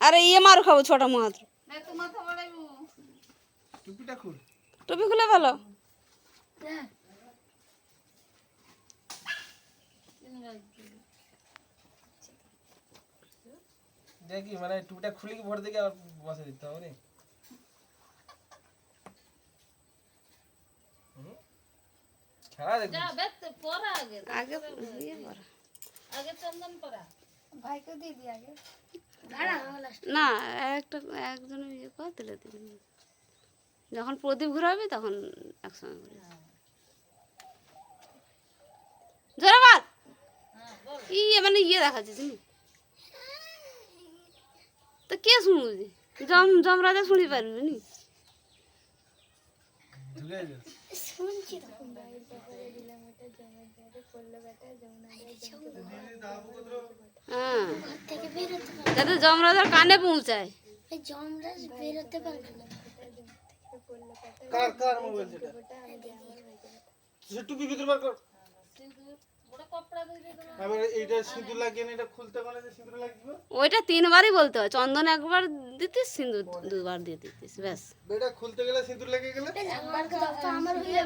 আরে ইয়ে মার খাব ছোট মাত্র টুপি খুলে ভালো দেখি মানে টুপিটা খুলে কি ভোর দিকে আবার বসে দিতে হবে? খেলা দেখবি। আগে ইয়ে করা ভাইকে দিয়ে দি আগে। না একটা একজন ইয়ে কর দিলে দিবি। যখন প্রদীপ ঘুরাবি তখন একসঙ্গে ঘুরে জোরে বল। ইয়ে মানে ইয়ে দেখাচ্ছে তুমি তো কে শুনুছি জম জমরাজা শুনি পারবি নি ঢুকে গেছে। শুনছি যাতে জমরাজার কানে পৌঁছায়। যমরাজ বেরোতে পারবে না। কার কার মোবাইল সেটা? সে টুপি ভিতরে বার কর। ওইটা তিনবারই বলতে হয়। চন্দন একবার দিতিস সিন্দুর দুবার দিয়ে দিতিস ব্যাস। বেটা খুলতে গেলে সিঁদুর লাগিয়ে গেলে? হয়ে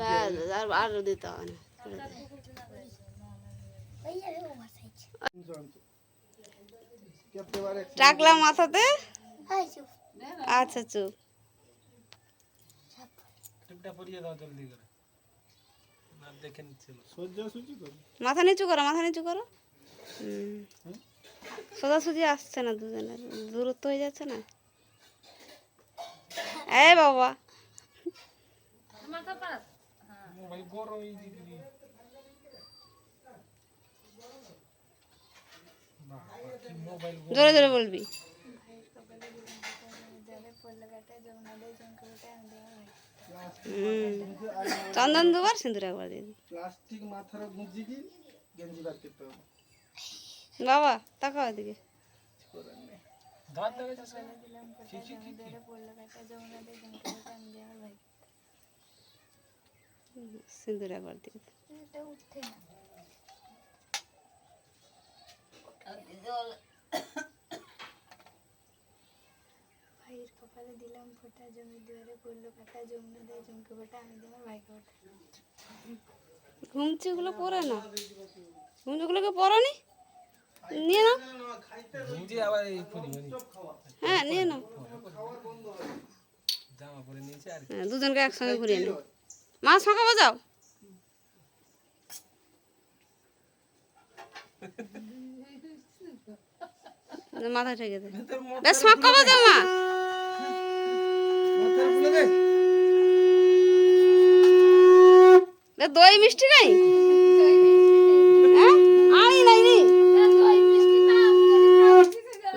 ব্যাস আর আর দিতে হবে না। টাকলা মাথাতে? হাই আচ্ছা চুপ। টুপিটা পরিয়ে দাও জলদি করে। না দেখে নিচ্ছিল কর। মাথা নিচু করো মাথা নিচু করো। হুম সোজাসুজি আসছে না দুজনের দূরত্ব হয়ে যাচ্ছে না। এ বাবা। মোবাইল গরম এই দিকে মোবাইল জোরে জোরে বলবি। চন্দন দুবার সিঁদুর একবার দিয়ে দিই। প্লাস্টিক মাথার গুঁজি কি? গেঞ্জি বার করতে হবে। বাবা তাকাও এদিকে। সিঁদুর একবার দিয়ে উঠে না। ভাইয়ের কপালে দিলাম ফোঁটা জমি দুয়ারে পড়ল কাটা যমুনা দেয় জমকে ফোটা আমি দিলাম ভাইকে ফোটা ঘুমচিগুলো পরে না ঘুমচিগুলোকে পরনি? নিয়ে নাও। গুঁজি আবার এই হ্যাঁ নিয়ে নাও। জামা পরে নিয়েছে আর হ্যাঁ, দুজনকে একসঙ্গে ঘুরিয়ে নিও। মা শঙ্কা বাজাও। মাথা ঠেকে দে। বেশ শঙ্কা বাজাও মা। দই মিষ্টি নাই? হ্যাঁ? আনি নাই নি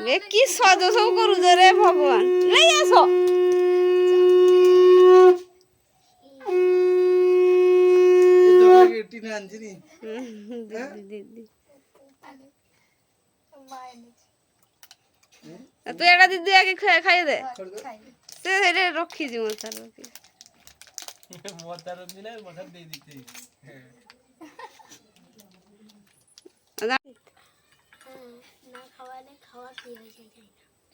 বে কি সজ সব করুছে রে ভগবান। নেই আসো। তা তুই একটা দিদি আগে খাইয়ে দে। এটা রক্ষি জীবন তার রক্ষি। মাথার দিলে মাথার দিয়ে দিতে না খাওয়ালে খাওয়া কি হয়ে যায়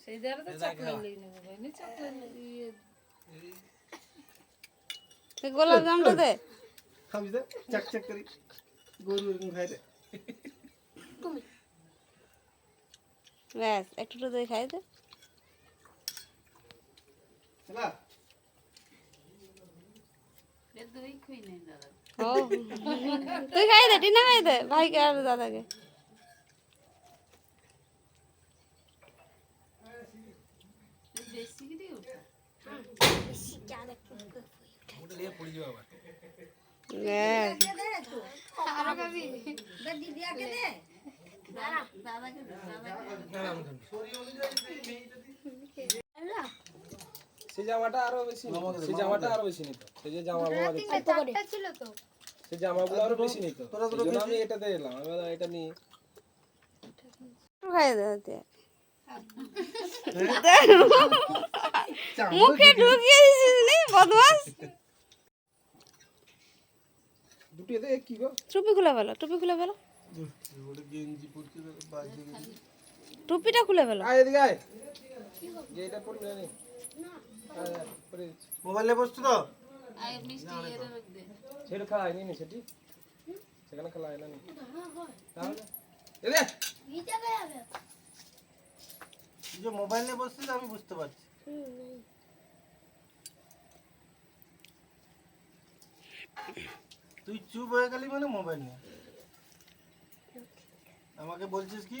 সেই দ্বারা তো এটা খাওয়া। তুই গোলাপ জামটা দে। খাবি দে চাক চাক করি। গরু এরকম খাই দে। তুমি ব্যাস একটু একটু খাই দে। তুই খাই দে টিনা খাই দে। ভাইকে আর দাদাকে? বেশি জ্যাদা করে ওটা দিয়ে পড়ে যাবে আবার ব্যাস না, না, আমি খাব। সেই জামাটা আরও বেশি সেই জামাটা আরও বেশি নিত। সেই যে জামা বাবা ছিল তো। সেই জামাগুলো আরও বেশি নিত। আমি এটাতে এলাম। আমি এটা নিয়ে হাতে মুখে ঢুকিয়ে দিছিস নি বদমাস। দুটো কি গো? টুপি খুলে ফেলো টুপি খুলে ফেলো। টুপিটা খুলে ফেলো। আয় এদিকে আয়। যে পড়বি না নি? মোবাইলে বসছো তো? সেটা খেলা হয়নি সেটি। সেখানে খেলা হয় না। তাহলে? যে মোবাইল নিয়ে বসছিস আমি বুঝতে পারছি। তুই চুপ হয়ে গেলি মানে মোবাইল নিয়ে। আমাকে বলছিস কি?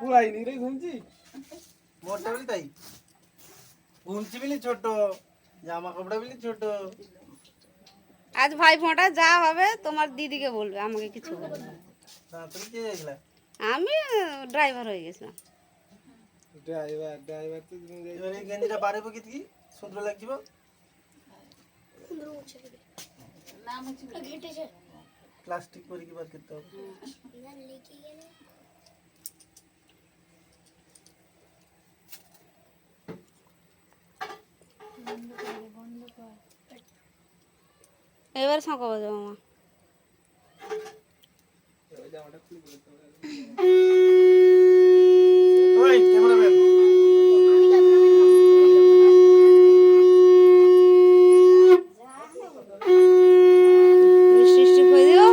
রে ঘুমছি মোটা বলি তাই? ঘুমছি বলি ছোট জামা কাপড় বলি ছোট। আজ ভাই ফোঁটা যা হবে তোমার দিদিকে বলবে আমাকে কিছু বলবে আমি ড্রাইভার হয়ে গেছিলাম। ড্রাইভার ড্রাইভার তো তুমি যাই এবার এই গেঞ্জিটা বাড়িব কি কি? সুন্দর প্লাস্টিক করে কি বার করতে হবে? মা। ওই ক্যামেরাম্যান মিষ্টি মিষ্টি করে দিও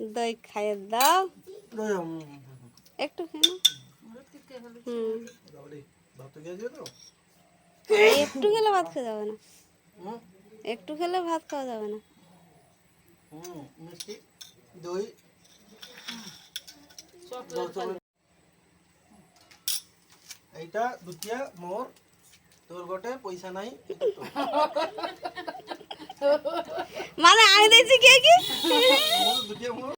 দই খাইয়ে দাও। একটু খেয়ে একটু খেলে ভাত খাওয়া যাবে না। হুম একটু খেলে ভাত খাওয়া যাবে না। মিষ্টি দই এইটা দুটিয়া মোর তোর গোটে পয়সা নাই। মানে আমি দেখছি কে কি? দুটিয়া মোর।